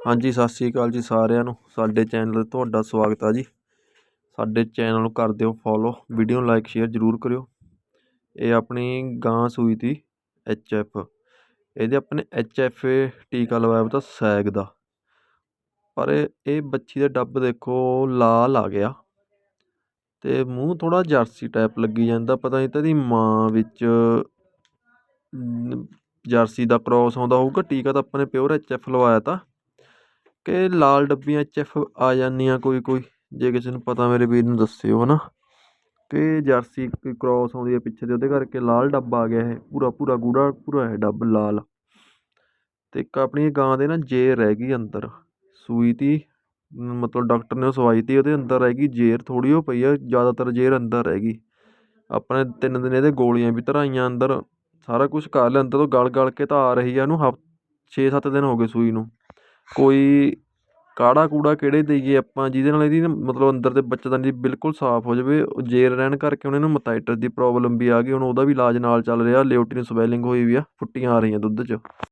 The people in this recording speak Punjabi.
ਹਾਂਜੀ, ਸਤਿ ਸ਼੍ਰੀ ਅਕਾਲ ਜੀ ਸਾਰਿਆਂ ਨੂੰ। ਸਾਡੇ ਚੈਨਲ 'ਤੇ ਤੁਹਾਡਾ ਸਵਾਗਤ ਆ ਜੀ। ਸਾਡੇ ਚੈਨਲ ਨੂੰ ਕਰ ਦਿਓ ਫੋਲੋ ਵੀਡੀਓ ਨੂੰ ਲਾਈਕ ਸ਼ੇਅਰ ਜ਼ਰੂਰ ਕਰਿਓ। ਇਹ ਆਪਣੀ ਗਾਂ ਸੂਈ ਤੀ ਐਚ ਐਫ ਇਹਦੇ ਆਪਣੇ ਐਚ ਐਫ ਟੀਕਾ ਲਵਾਇਆ ਵਾ ਸੈਗ ਦਾ। ਪਰ ਇਹ ਇਹ ਬੱਚੀ ਦਾ ਡੱਬ ਦੇਖੋ, ਲਾਲ ਆ ਗਿਆ। ਤੇ ਮੂੰਹ ਥੋੜਾ ਜਰਸੀ ਟਾਈਪ ਲੱਗੀ ਜਾਂਦਾ, ਪਤਾ ਨਹੀਂ ਤਾਂ ਇਹਦੀ ਮਾਂ ਵਿੱਚ ਜਰਸੀ ਦਾ ਕ੍ਰੋਸ ਆਉਂਦਾ ਹੋਊਗਾ। ਟੀਕਾ ਤਾਂ ਆਪਾਂ ਨੇ ਪਿਓਰ ਐਚ ਐਫ ਲਵਾਇਆ ਤਾ। ਕਿ ਲਾਲ ਡੱਬੀਆਂ ਐਚ ਐਫ ਆ ਜਾਂਦੀਆਂ ਕੋਈ ਕੋਈ। ਜੇ ਕਿਸੇ ਨੂੰ ਪਤਾ ਮੇਰੇ ਵੀਰ ਨੂੰ ਦੱਸਿਓ ਹੈ ਨਾ ਕਿ ਜਰਸੀ ਕੋਈ ਕ੍ਰੋਸ ਆਉਂਦੀ ਹੈ ਪਿੱਛੇ ਅਤੇ ਉਹਦੇ ਕਰਕੇ ਲਾਲ ਡੱਬ ਆ ਗਿਆ ਇਹ। ਪੂਰਾ ਪੂਰਾ ਗੂੜਾ ਭੂਰਾ ਹੈ ਡੱਬ ਲਾਲ। ਅਤੇ ਇੱਕ ਆਪਣੀ ਗਾਂ ਦੇ ਨਾ ਜੇਰ ਰਹਿ ਗਈ ਅੰਦਰ। ਸੂਈ ਤੀ, ਮਤਲਬ ਡਾਕਟਰ ਨੇ ਸਵਾਈ ਤੀ, ਉਹਦੇ ਅੰਦਰ ਰਹਿ ਗਈ ਜੇਰ ਥੋੜ੍ਹੀ ਉਹ ਪਈ ਆ, ਜ਼ਿਆਦਾਤਰ ਜੇਰ ਅੰਦਰ ਰਹਿ ਗਈ। ਆਪਣੇ ਤਿੰਨ ਦਿਨ ਇਹਦੇ ਗੋਲੀਆਂ ਵੀ ਧਰਾਈਆਂ ਅੰਦਰ। ਸਾਰਾ ਕੁਛ ਕਰ ਲਿਆ, ਅੰਦਰ ਤੋਂ ਗਲ ਗਲ ਕੇ ਤਾਂ ਆ ਰਹੀ ਆ, ਇਹਨੂੰ ਹਫ 6-7 ਦਿਨ ਹੋ ਗਏ ਸੂਈ ਨੂੰ। ਕੋਈ ਕਾੜਾ ਕੂੜਾ ਕਿਹੜੇ ਦੇਈਏ ਆਪਾਂ, ਜਿਹਦੇ ਨਾਲ ਇਹਦੀ ਨਾ ਮਤਲਬ ਅੰਦਰ ਦੇ ਬੱਚੇਦਾਨੀ ਦੀ ਬਿਲਕੁਲ ਸਾਫ਼ ਹੋ ਜਾਵੇ, ਉਹ ਜੇਰ ਰਹਿਣ ਕਰਕੇ ਉਹਨਾਂ ਨੂੰ ਮਤਾਈਟਸ ਦੀ ਪ੍ਰੋਬਲਮ ਵੀ ਆ ਗਈ, ਹੁਣ ਉਹਦਾ ਵੀ ਇਲਾਜ ਨਾਲ ਚੱਲ ਰਿਹਾ, ਲਿਓਟਿਨ ਸਵੈਲਿੰਗ ਹੋਈ ਵੀ ਆ, ਫੁੱਟੀਆਂ ਆ ਰਹੀਆਂ ਦੁੱਧ 'ਚ।